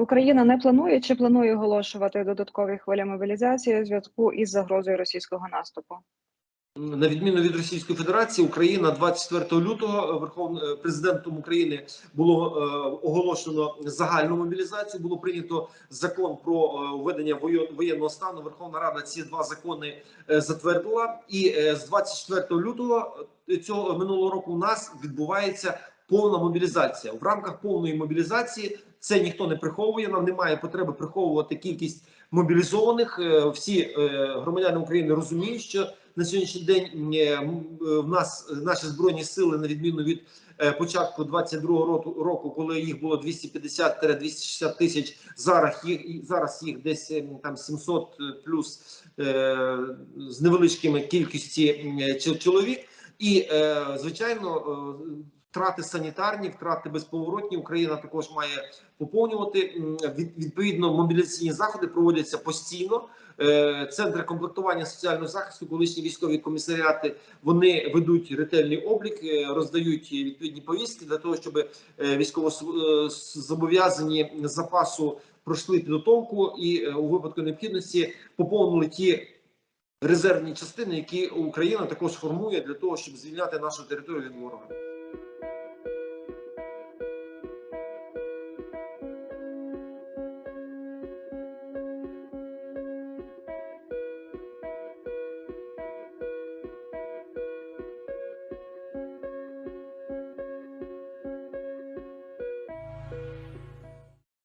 Україна не планує чи планує оголошувати додаткові хвилі мобілізації у зв'язку із загрозою російського наступу? На відміну від Російської Федерації, Україна 24 лютого Верховним президентом України було е, оголошено загальну мобілізацію. Було прийнято закон про е, введення воєн- воєнного стану. Верховна Рада ці два закони е, затвердила, і е, з 24 лютого е, цього минулого року у нас відбувається повна мобілізація. В рамках повної мобілізації це ніхто не приховує. Нам немає потреби приховувати кількість мобілізованих. Е, Всі е, громадяни України розуміють, що на сьогоднішній день е, в нас наші збройні сили, на відміну від початку 22-го року, коли їх було 250-260 тисяч, зараз їх зараз їх десь е, там 700 плюс з невеличкими кількості чоловік. І звичайно, втрати санітарні, втрати безповоротні. Україна також має поповнювати. Відповідно, мобілізаційні заходи проводяться постійно. Е, Центри комплектування соціального захисту, колишні військові комісаріати, вони ведуть ретельний облік, е, роздають відповідні повістки для того, щоб військовозобов'язані запасу пройшли підготовку і е, у випадку необхідності поповнили ті резервні частини, які Україна також формує для того, щоб звільняти нашу територію від ворога.